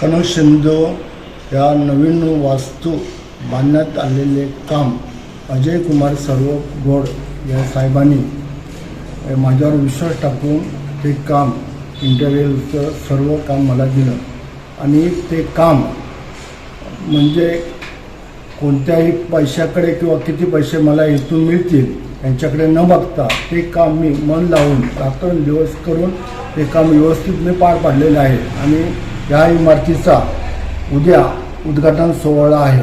कणशिंदो या नवीन वास्तू बांधण्यात आलेले काम अजय कुमार सर्व गोड या साहेबांनी माझ्यावर विश्वास टाकून ते काम इंटरव्ह्यूचं सर्व काम मला दिलं. आणि ते काम म्हणजे कोणत्याही पैशाकडे किंवा किती पैसे मला इथून मिळतील यांच्याकडे न बघता ते काम मी मन लावून दिवस करून ते काम व्यवस्थित मी पार पाडलेलं आहे. आणि या इमारतीचा उद्या उद्घाटन सोहळा आहे.